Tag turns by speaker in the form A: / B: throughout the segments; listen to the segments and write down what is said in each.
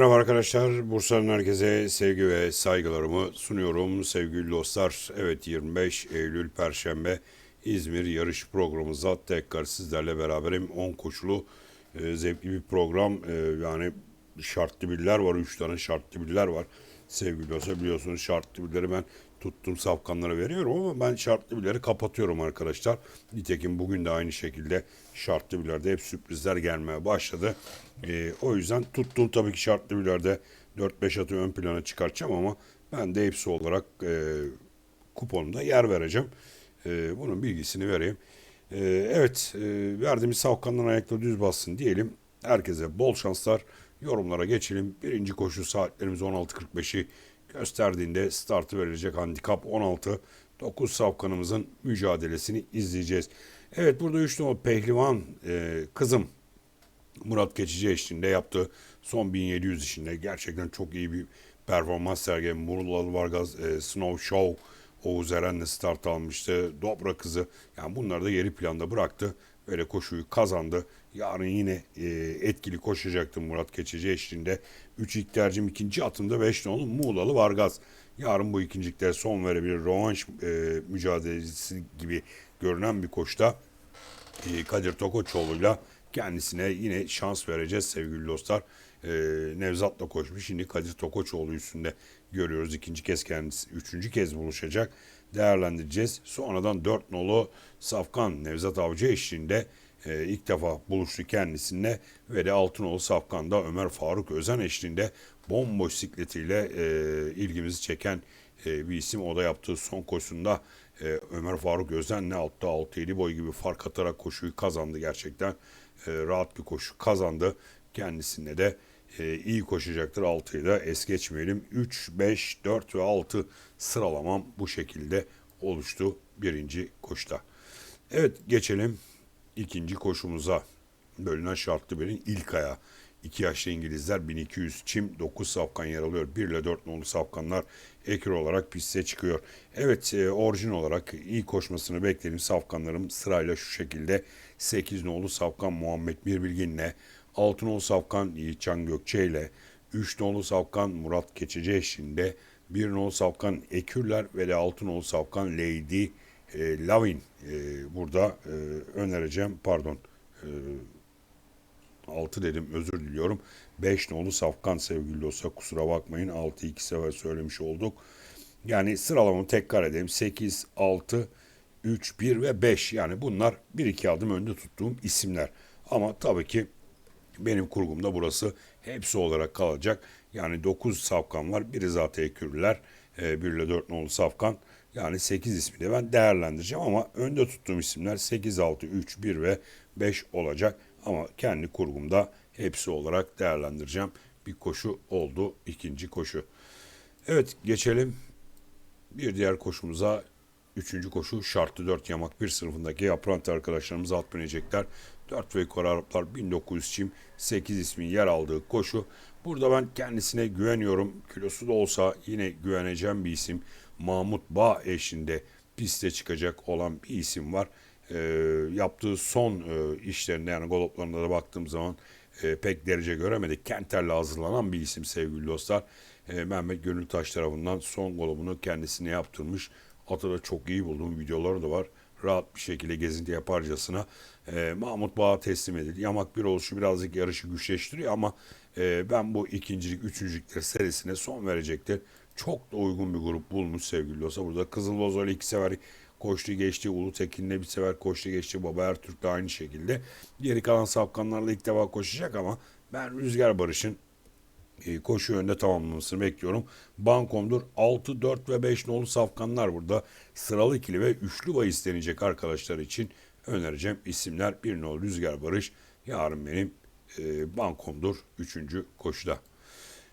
A: Merhaba arkadaşlar. Bursa'nın herkese sevgi ve saygılarımı sunuyorum sevgili dostlar. Evet 25 Eylül Perşembe İzmir yarış programımızda tekrar sizlerle beraberim. 10 koşulu e, zevkli bir program. E, yani şartlı biller var. 3 tane şartlı biller var. Sevgili dostlar biliyorsunuz şartlı billeri ben tuttum safkanlara veriyorum ama ben şartlı billeri kapatıyorum arkadaşlar. Nitekim bugün de aynı şekilde şartlı billerde hep sürprizler gelmeye başladı. Ee, o yüzden tuttuğum tabii ki şartlı billerde 4-5 atı ön plana çıkartacağım ama ben de hepsi olarak e, kuponumda yer vereceğim. E, bunun bilgisini vereyim. E, evet e, verdiğimiz safkanların ayakları düz bassın diyelim. Herkese bol şanslar. Yorumlara geçelim. Birinci koşu saatlerimiz 16.45'i gösterdiğinde startı verilecek handikap 16. 9 safkanımızın mücadelesini izleyeceğiz. Evet burada 3 numaralı pehlivan e, kızım Murat Geçici eşliğinde yaptığı son 1700 işinde gerçekten çok iyi bir performans sergileyen Mural Vargas, e, Snow Show, Oğuz Eren'le start almıştı. Dobra kızı yani bunları da geri planda bıraktı. Böyle koşuyu kazandı. Yarın yine e, etkili koşacaktı Murat Keçici eşliğinde. 3 ilk tercihim ikinci atımda 5 nolu Muğlalı Vargas. Yarın bu ikinciliklere son verebilir. Rovanş e, mücadelesi gibi görünen bir koşta e, Kadir Tokoçoğlu'yla kendisine yine şans vereceğiz sevgili dostlar. E, Nevzat'la koşmuş. Şimdi Kadir Tokoçoğlu üstünde görüyoruz. ikinci kez kendisi, üçüncü kez buluşacak. Değerlendireceğiz. Sonradan dört nolu Safkan Nevzat Avcı eşliğinde e, ilk defa buluştu kendisine ve de Altınoğlu Safkan'da Ömer Faruk Özen eşliğinde bomboş sikletiyle e, ilgimizi çeken e, bir isim. O da yaptığı son koşusunda e, Ömer Faruk Özen'le altta 6-7 boy gibi fark atarak koşuyu kazandı gerçekten. E, rahat bir koşu kazandı. Kendisine de e, iyi koşacaktır. 6'yı da es geçmeyelim. 3, 5, 4 ve 6 sıralamam bu şekilde oluştu birinci koşta. Evet geçelim ikinci koşumuza. Bölünen şartlı birin ilk ayağı. 2 yaşlı İngilizler 1200 çim 9 safkan yer alıyor. 1 ile 4 nolu safkanlar ekür olarak piste çıkıyor. Evet e, orijin olarak iyi koşmasını beklediğim safkanlarım sırayla şu şekilde 8 nolu safkan Muhammed Mirbilgin'le 6 nolu safkan Yiğitcan Gökçe ile 3 nolu safkan Murat Keçeci eşliğinde 1 nolu safkan Ekürler ve de 6 nolu safkan Lady e, Lavin e, burada e, önereceğim pardon e, 6 dedim özür diliyorum. 5 nolu Safkan sevgili dostlar kusura bakmayın 6 iki sefer söylemiş olduk. Yani sıralamamı tekrar edeyim. 8, 6, 3, 1 ve 5 yani bunlar 1-2 adım önde tuttuğum isimler. Ama tabii ki benim kurgumda burası hepsi olarak kalacak. Yani 9 safkan var. Biri zaten ekürlüler. 1 ile 4 nolu safkan. Yani 8 ismi de ben değerlendireceğim ama önde tuttuğum isimler 8, 6, 3, 1 ve 5 olacak. Ama kendi kurgumda hepsi olarak değerlendireceğim. Bir koşu oldu ikinci koşu. Evet geçelim bir diğer koşumuza. Üçüncü koşu şartlı 4 yamak bir sınıfındaki yaprant arkadaşlarımız at binecekler. 4 ve yukarı Araplar 1900 çim 8 ismin yer aldığı koşu. Burada ben kendisine güveniyorum. Kilosu da olsa yine güveneceğim bir isim. Mahmut Bağ eşinde piste çıkacak olan bir isim var e, yaptığı son e, işlerinde yani goloplarında da baktığım zaman e, pek derece göremedik. Kenter'le hazırlanan bir isim sevgili dostlar. E, Mehmet Gönültaş tarafından son golobunu kendisine yaptırmış. Atı da çok iyi bulduğum videoları da var. Rahat bir şekilde gezinti yaparcasına e, Mahmut Bağ'a teslim edildi. Yamak bir oluşu birazcık yarışı güçleştiriyor ama e, ben bu ikincilik, üçüncülükler serisine son verecektir. Çok da uygun bir grup bulmuş sevgili dostlar. Burada Kızıl Bozoğlu iki sefer koştu geçti. Ulu Tekin'le bir sefer koştu geçti. Baba Ertürk de aynı şekilde. Geri kalan safkanlarla ilk defa koşacak ama ben Rüzgar Barış'ın koşu yönde tamamlamasını bekliyorum. Bankomdur 6, 4 ve 5 nolu safkanlar burada. Sıralı ikili ve üçlü bahis deneyecek arkadaşlar için önereceğim isimler. Bir nol Rüzgar Barış yarın benim e, bankomdur 3. koşuda.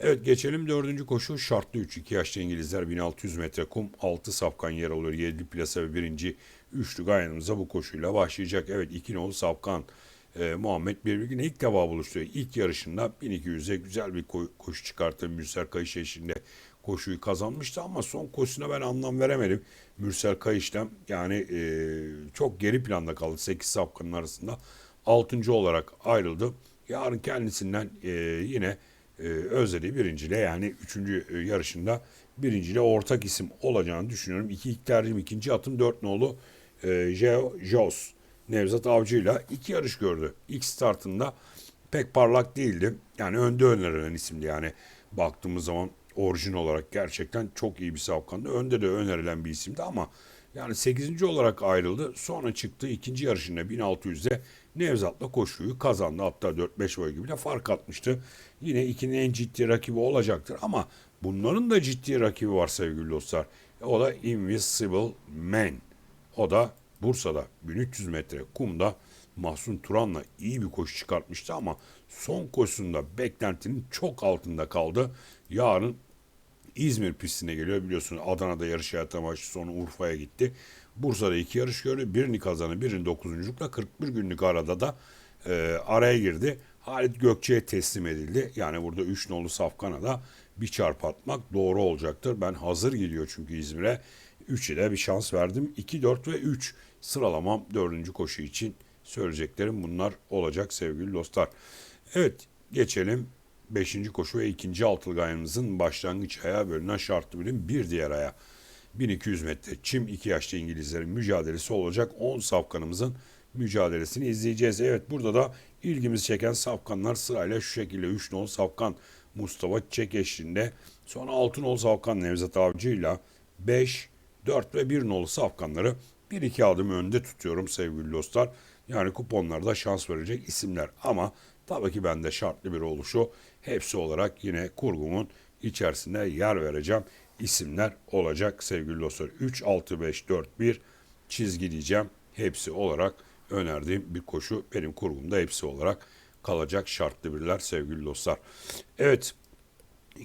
A: Evet geçelim dördüncü koşu şartlı 3. 2 yaşlı İngilizler 1600 metre kum 6 safkan yer alıyor. 7 plasa ve birinci üçlü gayanımıza bu koşuyla başlayacak. Evet 2 nolu safkan e, Muhammed Birbirgin ilk defa buluştu. İlk yarışında 1200'e güzel bir ko- koşu çıkarttı. Mürsel Kayış eşliğinde koşuyu kazanmıştı ama son koşusuna ben anlam veremedim. Mürsel Kayış'tan yani e, çok geri planda kaldı 8 safkanın arasında. 6. olarak ayrıldı. Yarın kendisinden e, yine e, Özleri birinciyle yani üçüncü e, yarışında birinciyle ortak isim olacağını düşünüyorum. İki ilk tercihim ikinci atım dört nolu e, Jos Nevzat Avcı'yla iki yarış gördü. İlk startında pek parlak değildi. Yani önde önerilen isimdi yani baktığımız zaman orijin olarak gerçekten çok iyi bir safkandı. Önde de önerilen bir isimdi ama yani 8. olarak ayrıldı. Sonra çıktı ikinci yarışında 1600'de Nevzat'la koşuyu kazandı. Hatta 4-5 boy gibi de fark atmıştı. Yine ikinin en ciddi rakibi olacaktır ama bunların da ciddi rakibi var sevgili dostlar. O da Invisible Man. O da Bursa'da 1300 metre kumda Mahsun Turan'la iyi bir koşu çıkartmıştı ama son koşusunda beklentinin çok altında kaldı. Yarın İzmir pistine geliyor biliyorsunuz Adana'da yarış hayatı amaçlı sonra Urfa'ya gitti. Bursa'da iki yarış gördü. Birini kazandı birini dokuzunculukla 41 günlük arada da e, araya girdi. Halit Gökçe'ye teslim edildi. Yani burada 3 nolu Safkan'a da bir çarp atmak doğru olacaktır. Ben hazır gidiyor çünkü İzmir'e. 3'e de bir şans verdim. 2, 4 ve 3 sıralamam 4. koşu için söyleyeceklerim bunlar olacak sevgili dostlar. Evet geçelim 5. koşu ve 2. altılgayımızın başlangıç ayağı bölünen şartlı birim bir diğer aya. 1200 metre çim 2 yaşlı İngilizlerin mücadelesi olacak 10 safkanımızın mücadelesini izleyeceğiz. Evet burada da ilgimizi çeken safkanlar sırayla şu şekilde 3 nol safkan Mustafa Çek eşliğinde sonra 6 nol safkan Nevzat Avcı ile 5, 4 ve 1 nolu safkanları 1-2 adım önde tutuyorum sevgili dostlar. Yani kuponlarda şans verecek isimler ama tabii ki bende şartlı bir oluşu hepsi olarak yine kurgumun içerisinde yer vereceğim isimler olacak sevgili dostlar. 3, 6, 5, 4, 1 çizgi diyeceğim. Hepsi olarak önerdiğim bir koşu benim kurgumda hepsi olarak kalacak şartlı birler sevgili dostlar. Evet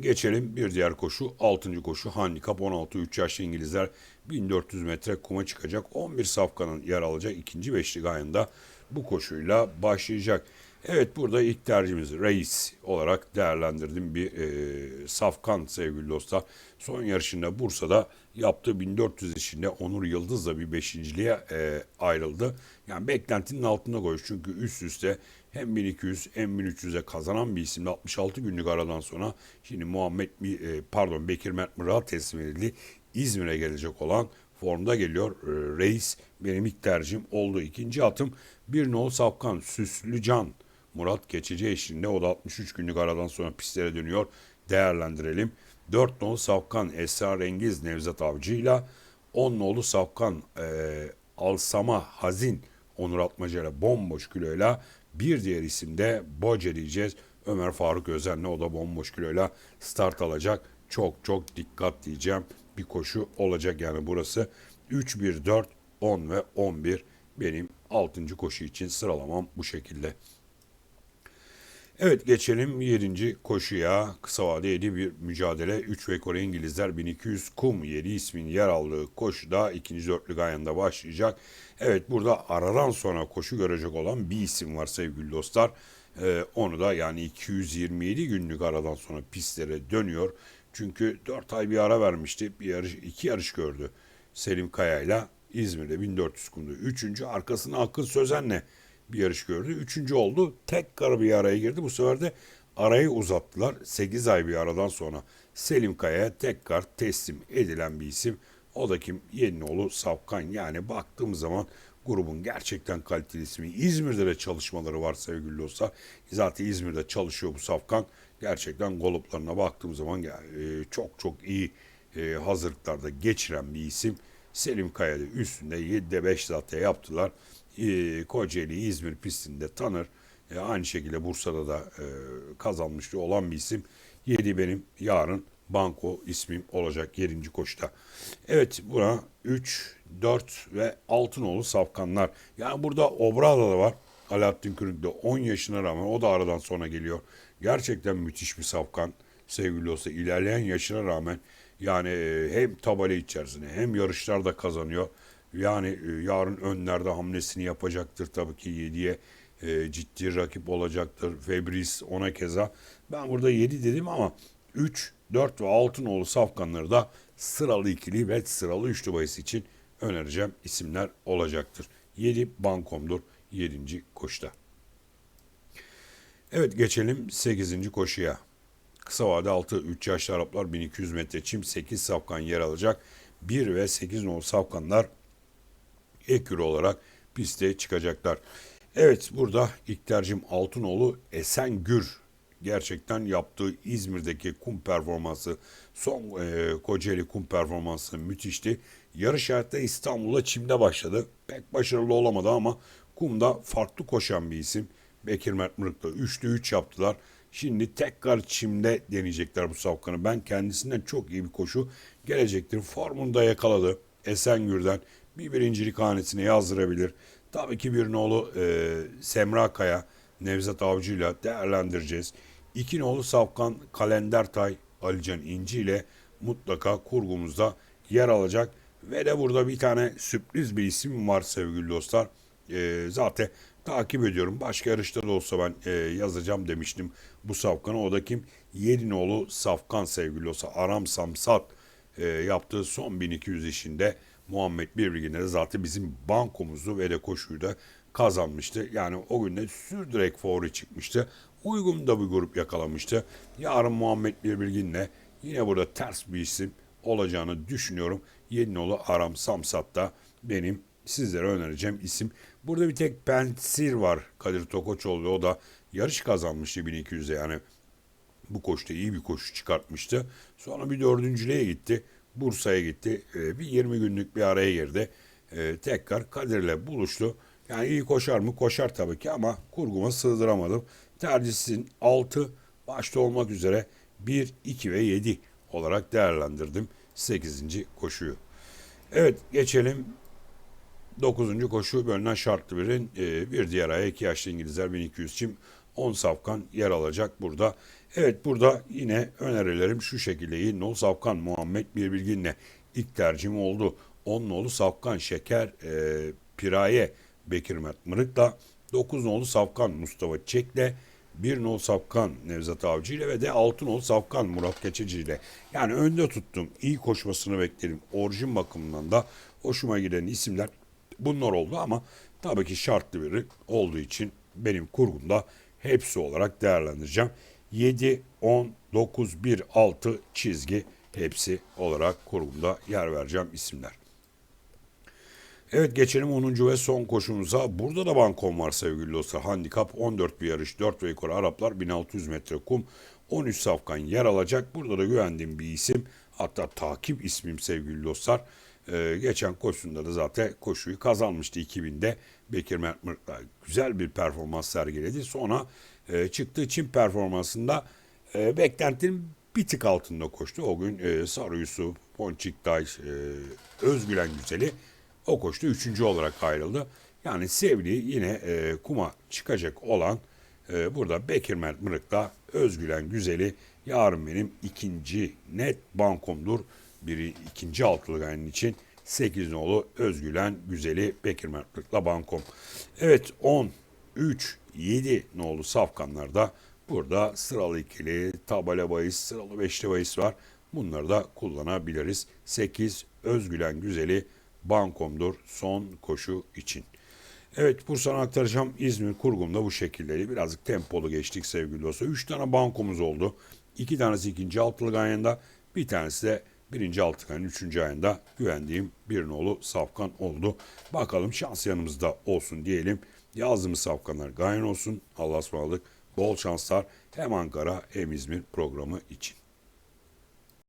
A: Geçelim bir diğer koşu. 6. koşu handikap 16 3 yaşlı İngilizler 1400 metre kuma çıkacak. 11 safkanın yer alacak ikinci beşlik ayında bu koşuyla başlayacak. Evet burada ilk tercihimiz reis olarak değerlendirdim bir e, safkan sevgili dostlar. Son yarışında Bursa'da yaptığı 1400 işinde Onur Yıldız'la bir beşinciliğe e, ayrıldı. Yani beklentinin altında koymuş çünkü üst üste hem 1200 hem 1300'e kazanan bir isimle 66 günlük aradan sonra şimdi Muhammed e, pardon Bekir Mert Mırak'a teslim edildi. İzmir'e gelecek olan formda geliyor. E, Reis benim ilk tercihim oldu. İkinci atım bir nol Safkan Süslücan Murat Geçici eşliğinde o da 63 günlük aradan sonra pistlere dönüyor. Değerlendirelim. 4 nolu Safkan Esrarengiz Nevzat Avcı ile 10 nolu Safkan e, Alsama Hazin Onur Atmaca ile bomboş kiloyla bir diğer isim de Boce diyeceğiz. Ömer Faruk Özen'le o da bomboş kiloyla start alacak. Çok çok dikkat diyeceğim. Bir koşu olacak yani burası. 3, 1, 4, 10 ve 11 benim 6. koşu için sıralamam bu şekilde. Evet geçelim 7. koşuya. Kısa vadeli bir mücadele. 3 ve Kore İngilizler 1200 kum yeri ismin yer aldığı koşuda ikinci dörtlük ayında başlayacak. Evet burada aradan sonra koşu görecek olan bir isim var sevgili dostlar. Ee, onu da yani 227 günlük aradan sonra pistlere dönüyor. Çünkü 4 ay bir ara vermişti. Bir yarış, iki yarış gördü. Selim Kaya ile İzmir'de 1400 kumda. Üçüncü arkasına Akın Sözen'le bir yarış gördü. Üçüncü oldu. Tekrar bir araya girdi. Bu sefer de arayı uzattılar. 8 ay bir aradan sonra Selim Kaya'ya tekrar teslim edilen bir isim. O da kim? Yenioğlu Safkan. Yani baktığımız zaman grubun gerçekten kaliteli ismi. İzmir'de de çalışmaları var sevgili dostlar. Zaten İzmir'de çalışıyor bu Safkan. Gerçekten goluplarına baktığım zaman e, çok çok iyi e, hazırlıklarda geçiren bir isim. Selim Kaya'da üstünde 7'de 5 zaten yaptılar. E, Kocaeli İzmir pistinde tanır. E, aynı şekilde Bursa'da da e, kazanmıştı olan bir isim. 7 benim yarın banko ismim olacak 7. koşuda. Evet buna 3, 4 ve Altınoğlu safkanlar. Yani burada Obrada da var. Alaaddin Kürük de 10 yaşına rağmen o da aradan sonra geliyor. Gerçekten müthiş bir safkan sevgili olsa ilerleyen yaşına rağmen yani e, hem tabela içerisinde hem yarışlarda kazanıyor. Yani e, yarın önlerde hamlesini yapacaktır tabii ki 7'ye e, ciddi rakip olacaktır. Febris ona keza. Ben burada 7 dedim ama 3, 4 ve Altınoğlu safkanları da sıralı ikili ve sıralı üçlü bahis için önereceğim isimler olacaktır. 7 bankomdur 7. koşuda. Evet geçelim 8. koşuya. Kısa vade 6 3 yaşlı Araplar 1200 metre çim 8 safkan yer alacak. 1 ve 8 nolu safkanlar ek olarak piste çıkacaklar. Evet burada ilk tercihim Altınoğlu Esengür gerçekten yaptığı İzmir'deki kum performansı son e, Kocaeli kum performansı müthişti. Yarış hayatta İstanbul'da çimde başladı. Pek başarılı olamadı ama kumda farklı koşan bir isim. Bekir Mert Mırık'la 3'te 3 yaptılar. Şimdi tekrar çimde deneyecekler bu safkanı. Ben kendisinden çok iyi bir koşu gelecektir. Formunu da yakaladı. Esengür'den bir birincilik hanesine yazdırabilir. Tabii ki bir nolu e, Semra Kaya, Nevzat Avcı ile değerlendireceğiz. İki nolu Safkan Kalendertay, Alican İnci ile mutlaka kurgumuzda yer alacak. Ve de burada bir tane sürpriz bir isim var sevgili dostlar. E, zaten takip ediyorum. Başka yarışta da olsa ben e, yazacağım demiştim bu Safkan'a. O da kim? Yedinoğlu Safkan sevgili dostlar. Aram Samsat e, yaptığı son 1200 işinde Muhammed Birbirgin'de de zaten bizim bankomuzu ve de koşuyu da kazanmıştı. Yani o günde sürdürek favori çıkmıştı. Uygun da bir grup yakalamıştı. Yarın Muhammed Birbirgin'le yine burada ters bir isim olacağını düşünüyorum. Yeninoğlu Aram Samsat da benim sizlere önereceğim isim. Burada bir tek Pensir var Kadir Tokoçoğlu. O da yarış kazanmıştı 1200'e yani bu koşuda iyi bir koşu çıkartmıştı. Sonra bir dördüncülüğe gitti. Bursa'ya gitti. Ee, bir 20 günlük bir araya girdi. Ee, tekrar Kadir'le buluştu. Yani iyi koşar mı? Koşar tabii ki ama kurguma sığdıramadım. Tercihsin 6 başta olmak üzere 1, 2 ve 7 olarak değerlendirdim 8. koşuyu. Evet geçelim 9. koşu bölünen şartlı birin e, bir diğer aya 2 yaşlı İngilizler 1200 çim 10 safkan yer alacak burada. Evet burada yine önerilerim şu şekilde. Yedinoğlu Safkan Muhammed Birbilgin'le ilk tercihim oldu. 10 nolu Safkan Şeker e, Piraye Bekir Mert Mırık'la 9 nolu Safkan Mustafa Çek'le 1 nolu Safkan Nevzat Avcı ile ve de 6 nolu Safkan Murat Geçici ile. Yani önde tuttum. iyi koşmasını bekledim. Orijin bakımından da hoşuma giden isimler bunlar oldu ama tabii ki şartlı biri olduğu için benim kurgumda hepsi olarak değerlendireceğim. 7, 10, 9, 1, 6 çizgi hepsi olarak kurgumda yer vereceğim isimler. Evet geçelim 10. ve son koşumuza. Burada da bankom var sevgili dostlar. Handikap 14 bir yarış. 4 ve yukarı Araplar 1600 metre kum. 13 safkan yer alacak. Burada da güvendiğim bir isim. Hatta takip ismim sevgili dostlar. Ee, geçen koşusunda da zaten koşuyu kazanmıştı 2000'de. Bekir Mert Mırk'la güzel bir performans sergiledi. Sonra e, çıktığı Çin performansında e, beklentinin bir tık altında koştu. O gün e, Sarı Yusuf, Ponçik Day, e, Özgülen Güzeli o koştu üçüncü olarak ayrıldı. Yani Sevli yine e, kuma çıkacak olan e, burada Bekir Mert Mırık'ta Özgülen Güzeli yarın benim ikinci net bankomdur. Biri ikinci altılı için 8 nolu Özgülen Güzeli Bekir Mert Mırık'la bankom. Evet 10, 3, 7 nolu safkanlarda burada sıralı ikili, tabela bahis, sıralı beşli bahis var. Bunları da kullanabiliriz. 8 Özgülen Güzeli bankomdur son koşu için. Evet Bursa'na aktaracağım İzmir kurgumda bu şekildeydi. Birazcık tempolu geçtik sevgili dostlar. 3 tane bankomuz oldu. 2 tanesi ikinci altılık ayında. Bir tanesi de birinci altılık ayının üçüncü ayında güvendiğim bir nolu safkan oldu. Bakalım şans yanımızda olsun diyelim. Yazdığımız safkanlar gayen olsun. Allah'a ısmarladık. Bol şanslar hem Ankara hem İzmir programı için.